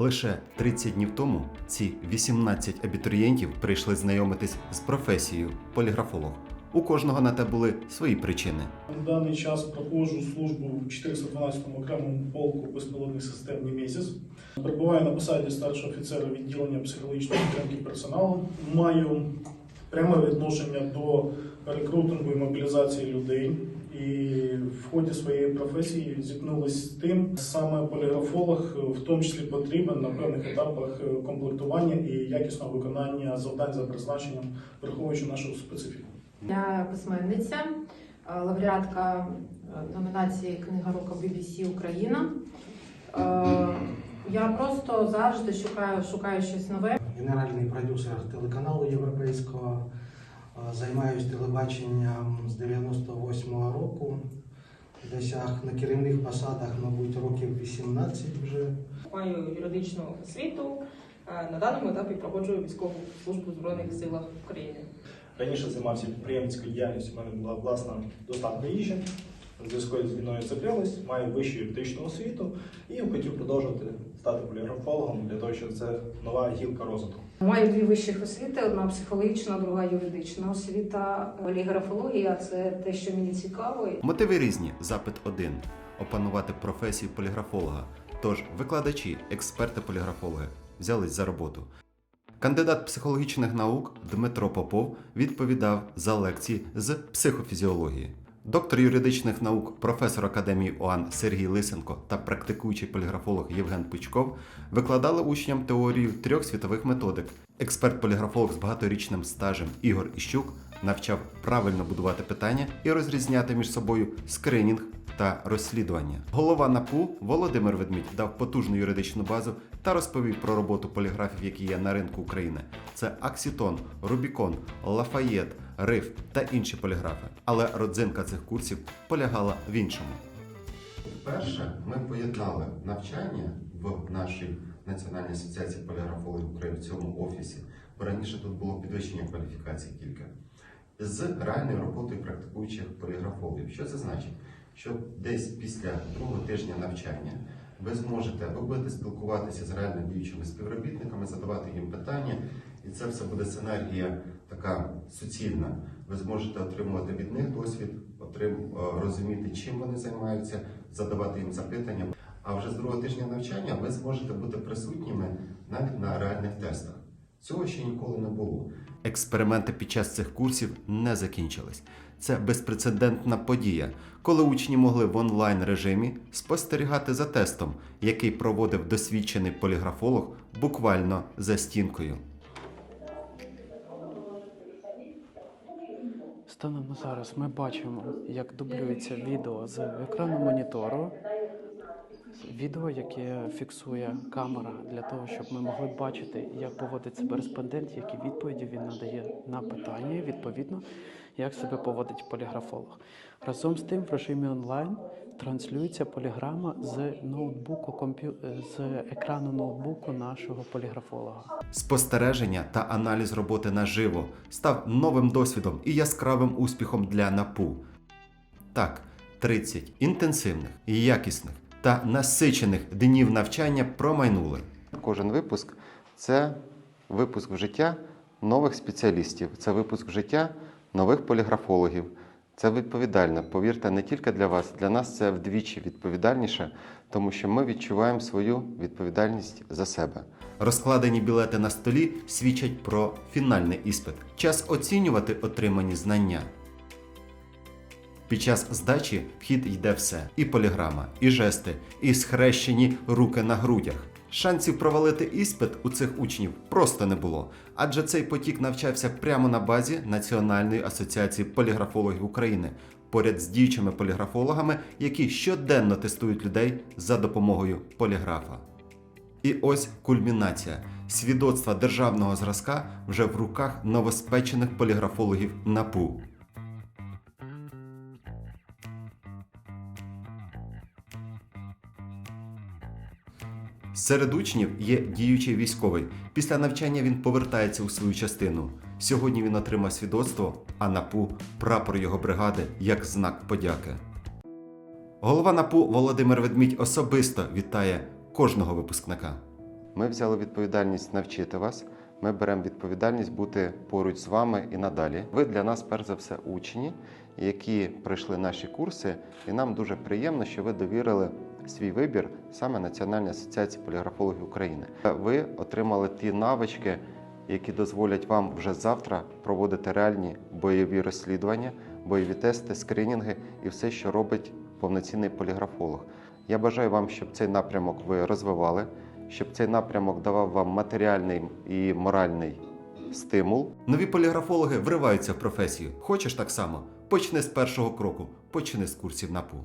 Лише 30 днів тому ці 18 абітурієнтів прийшли знайомитись з професією поліграфолог. У кожного на те були свої причини. На даний час проходжу службу в 412-му окремому полку безпілотних систем місяць. Перебуваю на посаді старшого офіцера відділення психологічної підтримки персоналу. Маю пряме відношення до рекрутингу і мобілізації людей. І в ході своєї професії зіткнулися з тим, саме поліграфолог в тому числі потрібен на певних етапах комплектування і якісного виконання завдань за призначенням, враховуючи нашу специфіку. Я письменниця, е, лауреатка е, номінації Книга року BBC Україна. Е, Я просто завжди шукаю, шукаю щось нове. Генеральний продюсер телеканалу європейського. Е, Займаюсь телебаченням з 98-го року. Досяг на керівних посадах, мабуть, років 18 вже. Маю юридичну освіту. Е, На даному етапі проходжу військову службу в Збройних силах України. Раніше займався підприємницькою діяльністю, у мене була власна доставка їжі. В зв'язку з війною закрилась, маю вищу юридичну освіту і хотів продовжувати стати поліграфологом для того, щоб це нова гілка розвитку. Маю дві вищих освіти: одна психологічна, друга юридична освіта. Поліграфологія це те, що мені цікаво. Мотиви різні. Запит один опанувати професію поліграфолога. Тож викладачі, експерти поліграфологи взялись за роботу. Кандидат психологічних наук Дмитро Попов відповідав за лекції з психофізіології. Доктор юридичних наук, професор академії ОАН Сергій Лисенко та практикуючий поліграфолог Євген Пучков викладали учням теорію трьох світових методик. Експерт-поліграфолог з багаторічним стажем Ігор Іщук навчав правильно будувати питання і розрізняти між собою скринінг та розслідування. Голова НАПУ Володимир Ведмідь дав потужну юридичну базу та розповів про роботу поліграфів, які є на ринку України. Це Аксітон, Рубікон, Лафаєт, Риф та інші поліграфи. Але родзинка цих курсів полягала в іншому. Вперше ми поєднали навчання в нашій Національній асоціації поліграфологів України в цьому офісі, бо раніше тут було підвищення кваліфікації тільки, з реальною роботою практикуючих поліграфологів. Що це значить? Що десь після другого тижня навчання ви зможете, будете спілкуватися з реально діючими співробітниками, задавати їм питання, і це все буде синергія така суцільна. Ви зможете отримувати від них досвід, е, розуміти, чим вони займаються, задавати їм запитання. А вже з другого тижня навчання ви зможете бути присутніми навіть на реальних тестах. Цього ще ніколи не було. Експерименти під час цих курсів не закінчились. Це безпрецедентна подія, коли учні могли в онлайн режимі спостерігати за тестом, який проводив досвідчений поліграфолог буквально за стінкою. Станом на зараз ми бачимо, як дублюється відео з екрану монітору. Відео, яке фіксує камера для того, щоб ми могли бачити, як поводить себе респондент, які відповіді він надає на питання, і, відповідно, як себе поводить поліграфолог. Разом з тим, в режимі онлайн транслюється поліграма з ноутбуку комп'ю... з екрану ноутбуку нашого поліграфолога. Спостереження та аналіз роботи наживо став новим досвідом і яскравим успіхом для НАПУ. Так, 30 інтенсивних, якісних та насичених днів навчання промайнули. Кожен випуск це випуск в життя нових спеціалістів, це випуск в життя нових поліграфологів. Це відповідально, повірте, не тільки для вас, для нас це вдвічі відповідальніше, тому що ми відчуваємо свою відповідальність за себе. Розкладені білети на столі свідчать про фінальний іспит. Час оцінювати отримані знання. Під час здачі в хід йде все: і поліграма, і жести, і схрещені руки на грудях. Шансів провалити іспит у цих учнів просто не було, адже цей потік навчався прямо на базі Національної асоціації поліграфологів України, поряд з діючими поліграфологами, які щоденно тестують людей за допомогою поліграфа. І ось кульмінація. Свідоцтва державного зразка вже в руках новоспечених поліграфологів НАПУ. Серед учнів є діючий військовий. Після навчання він повертається у свою частину. Сьогодні він отримав свідоцтво, а НАПУ прапор його бригади як знак подяки. Голова НАПУ Володимир Ведмідь особисто вітає кожного випускника. Ми взяли відповідальність навчити вас. Ми беремо відповідальність бути поруч з вами і надалі. Ви для нас, перш за все, учні, які пройшли наші курси, і нам дуже приємно, що ви довірили свій вибір саме Національній асоціації поліграфологів України. Ви отримали ті навички, які дозволять вам вже завтра проводити реальні бойові розслідування, бойові тести, скринінги і все, що робить повноцінний поліграфолог. Я бажаю вам, щоб цей напрямок ви розвивали, щоб цей напрямок давав вам матеріальний і моральний стимул. Нові поліграфологи вриваються в професію. Хочеш так само? Почни з першого кроку, почни з курсів НАПУ.